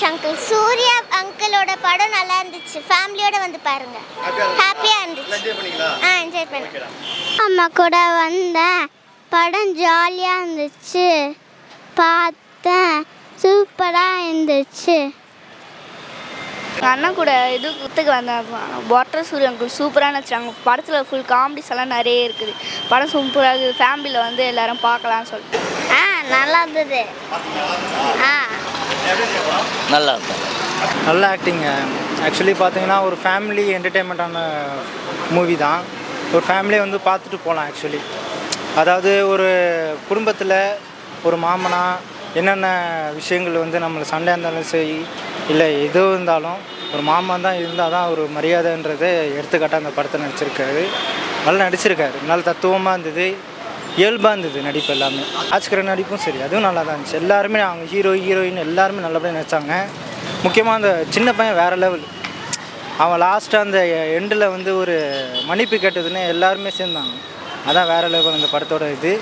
இருந்துச்சு அங்கிள் சூர்யா அங்கிளோட படம் நல்லா இருந்துச்சு. ஃபேமிலியோட வந்து பாருங்க. ஹாப்பியாக இருந்துச்சு. என்ஜாய் பண்ணீங்களா? ஆ என்ஜாய் பண்ணேன். அம்மா கூட வந்தேன் படம் ஜாலியாக இருந்துச்சு. பார்த்தேன். சூப்பராக இருந்துச்சு. அண்ணன் கூட இது குத்துக்கு வந்தேன் வாட்டர் சூரியன் அங்கிள் சூப்பராக நடிச்சாங்க படத்தில் ஃபுல் காமெடிஸ் எல்லாம் நிறைய இருக்குது. படம் சூப்பராக இருக்குது. ஃபேமிலியில் வந்து எல்லாரும் பார்க்கலாம்னு சொல்லிட்டு. ஆ நல்லா இருந்தது. ஆ. நல்லா இருக்கும் நல்ல ஆக்டிங்க ஆக்சுவலி பார்த்தீங்கன்னா ஒரு ஃபேமிலி என்டர்டெயின்மெண்ட்டான மூவி தான். ஒரு ஃபேமிலியை வந்து பார்த்துட்டு போகலாம் ஆக்சுவலி அதாவது ஒரு குடும்பத்தில் ஒரு மாமனா என்னென்ன விஷயங்கள் வந்து நம்மளை சண்டையாக இருந்தாலும் சரி இல்லை எது இருந்தாலும் ஒரு மாமன் தான் இருந்தால் தான் ஒரு மரியாதைன்றதை எடுத்துக்காட்டாக அந்த படத்தை நடிச்சிருக்காரு. நல்லா நடிச்சிருக்காரு. நல்ல தத்துவமாக இருந்தது. இயல்பாக இருந்தது நடிப்பு எல்லாமே. ஆச்சுக்கிற நடிப்பும் சரி அதுவும் நல்லா தான் இருந்துச்சு. எல்லாருமே அவங்க ஹீரோ ஹீரோயின் எல்லாருமே நல்லபடியாக நடிச்சாங்க. முக்கியமாக அந்த சின்ன பையன் வேறு லெவல் அவன் லாஸ்ட்டாக அந்த எண்டில் வந்து ஒரு மன்னிப்பு கேட்டதுன்னு எல்லாருமே சேர்ந்தாங்க. அதான் வேறு லெவல் அந்த படத்தோட இது.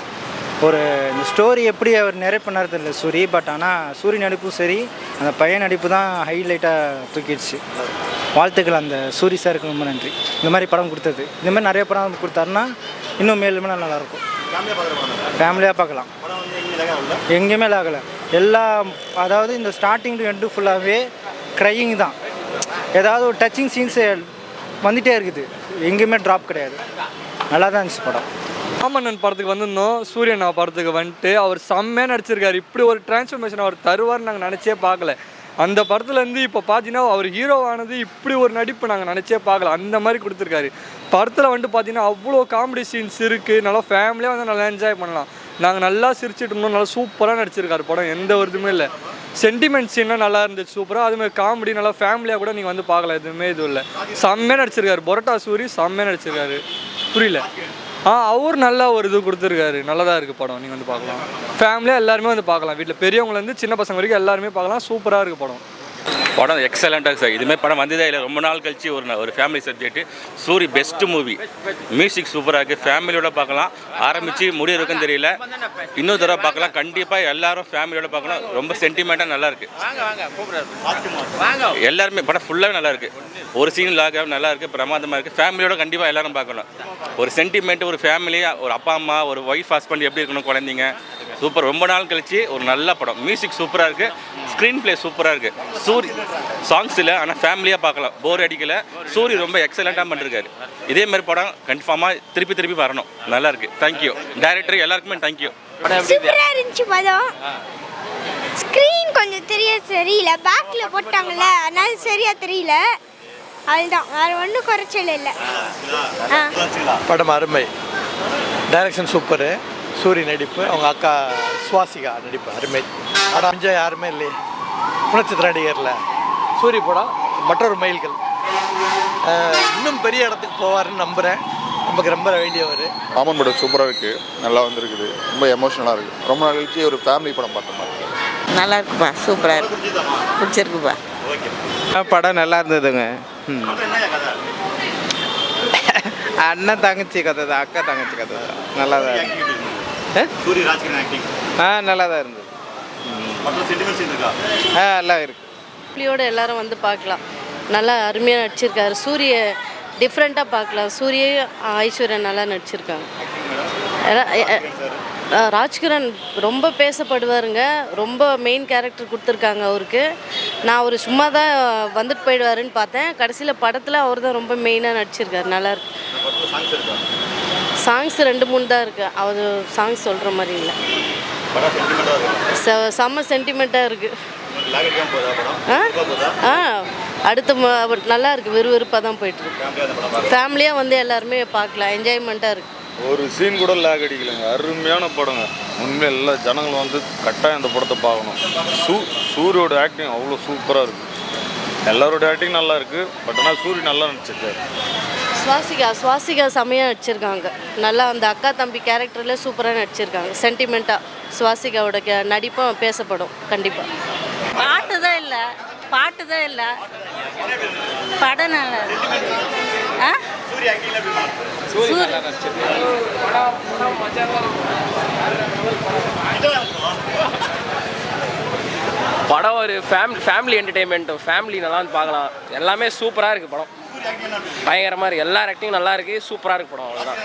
ஒரு இந்த ஸ்டோரி எப்படி அவர் நிறைய பண்ணார் தெரியல சூரி பட் ஆனால் சூரிய நடிப்பும் சரி அந்த பையன் நடிப்பு தான் ஹைலைட்டாக தூக்கிடுச்சு. வாழ்த்துக்கள் அந்த சூரி சாருக்கு ரொம்ப நன்றி. இந்த மாதிரி படம் கொடுத்தது. இந்த மாதிரி நிறைய படம் கொடுத்தாருன்னா இன்னும் மேலுமே மேலும் நல்லாயிருக்கும் ஃபேமிலியாக பார்க்கலாம். எங்கேயுமே ஆகலை? எல்லா அதாவது இந்த ஸ்டார்டிங் டு எண்டு ஃபுல்லாகவே க்ரையிங் தான். ஏதாவது ஒரு டச்சிங் சீன்ஸ் வந்துகிட்டே இருக்குது. எங்கேயுமே ட்ராப் கிடையாது. நல்லா தான் இருந்துச்சு படம். ராமண்ணன் படத்துக்கு வந்திருந்தோம். சூரியன் படத்துக்கு வந்துட்டு அவர் செம்மையாக நடிச்சிருக்காரு. இப்படி ஒரு டிரான்ஸ்ஃபர்மேஷன் அவர் தருவார்னு நாங்கள் நினச்சே பார்க்கல. அந்த படத்துலேருந்து இப்போ பார்த்தீங்கன்னா அவர் ஹீரோவானது இப்படி ஒரு நடிப்பு நாங்கள் நினச்சே பார்க்கல. அந்த மாதிரி கொடுத்துருக்காரு. படத்தில் வந்துட்டு பார்த்தீங்கன்னா அவ்வளோ காமெடி சீன்ஸ் இருக்குது நல்லா ஃபேமிலியாக வந்து நல்லா என்ஜாய் பண்ணலாம். நாங்கள் நல்லா சிரிச்சுட்டு இருந்தோம். நல்லா சூப்பராக நடிச்சிருக்காரு படம். எந்த ஒரு இதுவுமே இல்லை சென்டிமெண்ட் சீன்லாம் நல்லா இருந்துச்சு. சூப்பராக அதுமாதிரி காமெடி நல்லா ஃபேமிலியாக கூட நீங்கள் வந்து பார்க்கலாம் எதுவுமே இது இல்லை. செம்மையாக நடிச்சிருக்காரு. பொரோட்டா சூரி செம்மையாக நடிச்சிருக்காரு. புரியல. ஆ அவர் நல்லா ஒரு இது கொடுத்துருக்காரு. நல்லதாக இருக்குது படம். நீங்கள் வந்து பார்க்கலாம். ஃபேமிலியாக எல்லாருமே வந்து பார்க்கலாம். வீட்டில் பெரியவங்கலேருந்து சின்ன பசங்க வரைக்கும் எல்லாருமே பார்க்கலாம். சூப்பராக இருக்குது படம். படம் எக்ஸலண்ட்டாக சார் இதுமாதிரி படம் வந்ததே இல்லை. ரொம்ப நாள் கழிச்சு ஒரு ஒரு family subject Soori best movie music சூப்பராக இருக்குது ஃபேமிலியோட பார்க்கலாம் ஆரம்பித்து முடிய இருக்குன்னு தெரியல. இன்னொரு தடவை பார்க்கலாம் கண்டிப்பாக எல்லாரும் ஃபேமிலியோட பார்க்கலாம் ரொம்ப சென்டிமெண்ட்டாக நல்லா இருக்கு. எல்லாருமே படம் ஃபுல்லாகவே நல்லா இருக்கு. ஒரு சீன் லாக நல்லா இருக்கு. பிரமாதமாக இருக்குது ஃபேமிலியோட கண்டிப்பாக எல்லாரும் பார்க்கணும் ஒரு சென்டிமெண்ட் ஒரு ஃபேமிலி ஒரு அப்பா அம்மா ஒரு ஒய்ஃப் ஹஸ்பண்ட் எப்படி இருக்கணும் குழந்தைங்க? சூப்பர். ரொம்ப நாள் கழிச்சு ஒரு நல்ல படம். மியூசிக் சூப்பராக இருக்குது ஸ்க்ரீன் ப்ளே சூப்பராக இருக்குது சூரி சாங்ஸ் இல்லை ஆனால் ஃபேமிலியாக பார்க்கலாம். போர் அடிக்கல. சூரி ரொம்ப எக்ஸலண்ட்டாக பண்ணிருக்காரு. இதே மாதிரி படம் கன்ஃபார்மாக திருப்பி திருப்பி வரணும். நல்லா இருக்கு. தேங்க்யூ டைரக்டர் எல்லாருக்குமே தேங்க்யூ சூப்பராக இருந்துச்சு? படம். ஸ்க்ரீன் கொஞ்சம் தெரிய தெரியல பேக்கில் போட்டாங்கல்ல அதனால சரியா தெரியல. அதுதான். வேறு ஒன்றும் குறைச்சல் இல்லை. படம் அருமை. Direction super. சூரிய நடிப்பு அவங்க அக்கா சுவாசிகா நடிப்பு அருமை. படம் அஞ்சா யாருமே இல்லையே. குணச்சித்திர நடிகரில் சூரிய படம் மற்றொரு மைல்கள் அஹ், இன்னும் பெரிய இடத்துக்கு போவாருன்னு நம்புகிறேன் நமக்கு ரொம்ப வேண்டியவர் ராமன் படம் சூப்பராக இருக்குது நல்லா வந்திருக்குது. ரொம்ப எமோஷனலாக இருக்குது ரொம்ப நாள் கழிச்சு ஒரு ஃபேமிலி படம் பார்த்த மாதிரி. இருக்கு. நல்லா இருக்குப்பா சூப்பராக இருக்கு. பிடிச்சிருக்குப்பா. படம் நல்லா இருந்ததுங்க. அண்ணன் தங்கச்சி கதை தான் அக்கா தங்கச்சி கதை தான். நல்லா தான்? சூரிய ராஜ்கிரண் ஆக்டிங் ஆ நல்லா தான் இருந்தது ஆ நல்லா இருக்கு. ஃபேமிலியோட எல்லாரும் வந்து பார்க்கலாம். நல்லா அருமையாக நடிச்சிருக்காரு. சூரிய டிஃப்ரெண்ட்டாக பார்க்கலாம். சூரிய ஐஸ்வர்யா நல்லா நடிச்சிருக்காங்க. ராஜ்கிரண் ரொம்ப பேசப்படுவாருங்க. ரொம்ப மெயின் கேரக்டர் கொடுத்துருக்காங்க அவருக்கு. நான் அவர் சும்மா தான் வந்துட்டு போயிடுவாருன்னு பார்த்தேன். கடைசியில் படத்தில் அவர் தான் ரொம்ப மெயினாக நடிச்சிருக்காரு. நல்லா இருக்கு. படத்தில் சாங்ஸ் ரெண்டு மூணு தான் இருக்குது அவர் சாங்ஸ் சொல்கிற மாதிரி இல்லை. செ செம்ம சென்டிமெண்ட்டாக இருக்குது ஆ? ஆ. அடுத்த ம- அவர் நல்லா இருக்கு. விறுவிறுப்பாக தான் போயிட்டுருக்கு ஃபேமிலியாக ஃபேமிலியாக வந்து எல்லாருமே பார்க்கலாம். என்ஜாய்மெண்ட்டாக இருக்குது ஒரு சீன் கூட லேக் அடிக்கலைங்க. அருமையான படங்க. உண்மையாக எல்லா ஜனங்களும் வந்து கட்டாயம் இந்த படத்தை பார்க்கணும். சூ சூரியோட ஆக்டிங் அவ்வளோ சூப்பராக இருக்குது எல்லாரோட ஆக்டிங் நல்லா இருக்குது பட் ஆனால் சூரிய நல்லா நடிச்சிருக்காரு. சுவாசிகா சுவாசிகா செம்மையாக நடிச்சிருக்காங்க. நல்லா அந்த அக்கா தம்பி கேரக்டரில் சூப்பராக நடிச்சிருக்காங்க. சென்டிமெண்ட்டாக சுவாசிகாவோட கே நடிப்பும் பேசப்படும் கண்டிப்பாக பாட்டு தான் இல்லை. பாட்டு தான் இல்லை. படம் நல்லா ஆ? படம் ஒரு ஃபேமிலி ஃபேமிலி என்டர்டெயின்மெண்ட் ஃபேமிலி நல்லா வந்து பார்க்கலாம். எல்லாமே சூப்பராக இருக்குது படம். பயங்கரமாக இருக்குது எல்லா ஆக்டிங் நல்லா இருக்குது சூப்பராக இருக்கு படம் அவ்வளோதான்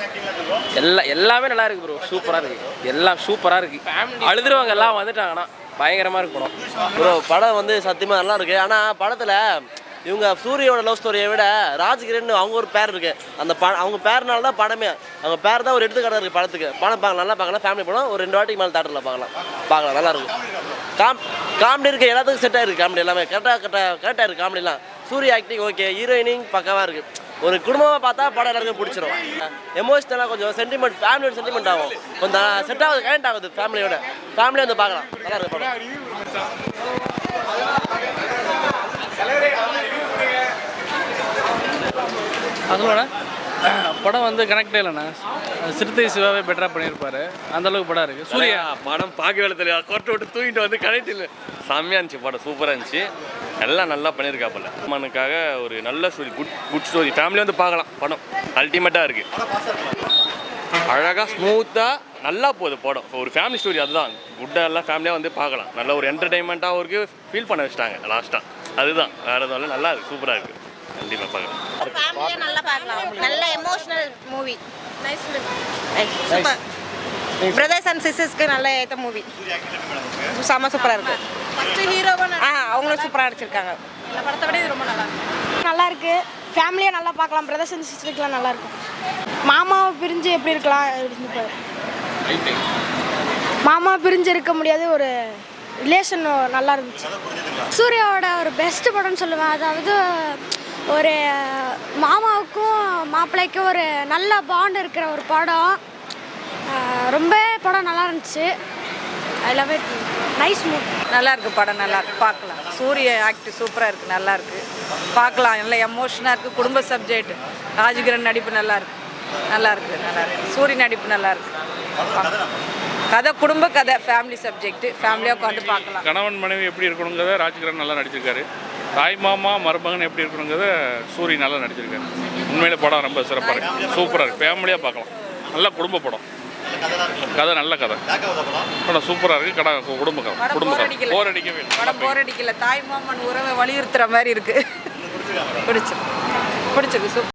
எல்லா எல்லாமே நல்லா இருக்குது ப்ரோ சூப்பராக இருக்குது எல்லாம் சூப்பராக இருக்குது அழுதுருவாங்க எல்லாம் வந்துட்டாங்கன்னா பயங்கரமாக இருக்கு படம். ப்ரோ படம் வந்து சத்தியமாக நல்லா இருக்கு. ஆனால் படத்தில் இவங்க சூரியோட லவ் ஸ்டோரியை விட ராஜ்கிரண் அவங்க ஒரு பேர் இருக்கு. அந்த ப அவங்க பேர்னால தான் படமே. அவங்க பேர் தான் ஒரு எடுத்துக்காட்டாக இருக்குது படத்துக்கு. படம் பார்க்கலாம் நல்லா பார்க்கலாம். ஃபேமிலி படம் ஒரு ரெண்டு வாட்டிக்கு மேலே தேட்டரில் பார்க்கலாம். பார்க்கலாம் நல்லா இருக்கும். காம் காமெடி இருக்க எல்லாத்துக்கும் செட் ஆயிருக்கு காமெடி எல்லாமே. கரெக்டாக கரெக்டாக கரெக்டாக இருக்குது காமெடிலாம் சூரிய ஆக்டிங் ஓகே ஹீரோயினிங் பக்கமாக இருக்குது ஒரு குடும்பமாக பார்த்தா படம் எல்லாருக்கும் பிடிச்சிரும். எமோஷனலாக கொஞ்சம் சென்டிமெண்ட் ஃபேமிலியோட சென்டிமெண்ட் ஆகும். கொஞ்சம் செட் ஆகுது கனெக்ட் ஆகுது ஃபேமிலியோட ஃபேமிலியாக வந்து பார்க்கலாம். நல்லா இருக்கு படம். அதோட? படம் வந்து கனெக்டே இல்லைண்ணா. சிறுத்தை சிவாவே பெட்டராக பண்ணியிருப்பாரு. அந்த அளவுக்கு படம் இருக்குது சூர்யா? படம் பார்க்க வேலை தெரியாது. கொட்டை விட்டு தூக்கிட்டு வந்து கனெக்ட் இல்லை. செம்மையாக இருந்துச்சு படம். சூப்பராக இருந்துச்சு. எல்லாம் நல்லா பண்ணியிருக்காப்புல. அம்மனுக்காக ஒரு நல்ல story good good story family வந்து பார்க்கலாம். படம் அல்டிமேட்டாக இருக்குது அழகாக ஸ்மூத்தாக நல்லா போகுது படம். ஒரு ஃபேமிலி ஸ்டோரி அதுதான். குட்டாக எல்லாம் ஃபேமிலியாக வந்து பார்க்கலாம். நல்ல ஒரு என்டர்டைன்மெண்ட்டாகவும் இருக்குது ஃபீல் பண்ண வச்சிட்டாங்க லாஸ்ட்டாக அதுதான். வேறு எதுவும் இல்லை. நல்லா இருக்குது சூப்பராக இருக்குது கண்டிப்பாக பார்க்கலாம். ஃபேமிலியாக நல்லா பார்க்கலாம். நல்ல emotional movie nice super brothers and சிஸ்டர்ஸ்க்கு நல்ல ஏற்ற மூவி செம்ம சூப்பராக இருக்கு. ஃபஸ்ட்டு ஹீரோவா ஆ அவங்களும் சூப்பராக நடிச்சிருக்காங்க. எல்லா படத்தை விட இது ரொம்ப நல்லா இருக்கு. நல்லா இருக்கு. ஃபேமிலியாக நல்லா பார்க்கலாம். பிரதர்ஸ் அண்ட் சிஸ்டருக்குலாம் நல்லா இருக்கும். மாமாவை பிரிஞ்சு எப்படி இருக்கலாம்? அப்படின்னு பாரு. மாமா பிரிஞ்சு இருக்க முடியாது. ஒரு ரிலேஷன் நல்லா இருந்துச்சு. சூர்யாவோட ஒரு பெஸ்ட் படம்னு சொல்லுவேன். அதாவது ஒரு மாமாவுக்கும் மாப்பிள்ளைக்கும் ஒரு நல்ல பாண்ட் இருக்கிற ஒரு படம். ரொம்ப படம் நல்லா இருந்துச்சு. I love it nice movie நல்லா இருக்கு படம் நல்லா இருக்கு. பார்க்கலாம். சூரிய ஆக்ட் சூப்பராக இருக்கு நல்லா இருக்கு. பார்க்கலாம். நல்ல எமோஷனாக இருக்கு. குடும்ப சப்ஜெக்ட் ராஜகிரண் நடிப்பு நல்லா இருக்கு. நல்லா இருக்கு நல்லா இருக்கு. சூரிய நடிப்பு நல்லா இருக்கு. கதை குடும்ப கதை ஃபேமிலி சப்ஜெக்ட் ஃபேமிலியாக உட்காந்து பார்க்கலாம். கணவன் மனைவி எப்படி இருக்கணுங்கிறத ராஜ்கிரண் நல்லா நடிச்சிருக்காரு. தாய் மாமா மருமகன் எப்படி இருக்கணுங்கிறத சூரி நல்லா நடிச்சிருக்காரு. உண்மையில படம் ரொம்ப சிறப்பாக இருக்கு. சூப்பராக இருக்கு. ஃபேமிலியாக பார்க்கலாம். நல்ல குடும்ப படம். கதை நல்ல கதை. படம் சூப்பராக இருக்கு. கடை குடும்ப கதை. குடும்ப கதை. போர் அடிக்கவே இல்லை. படம் போர் அடிக்கல. தாய் மாமன் உறவை வலியுறுத்துற மாதிரி இருக்கு. பிடிச்சிருக்கு. பிடிச்சிருக்கு. சூப்பர்.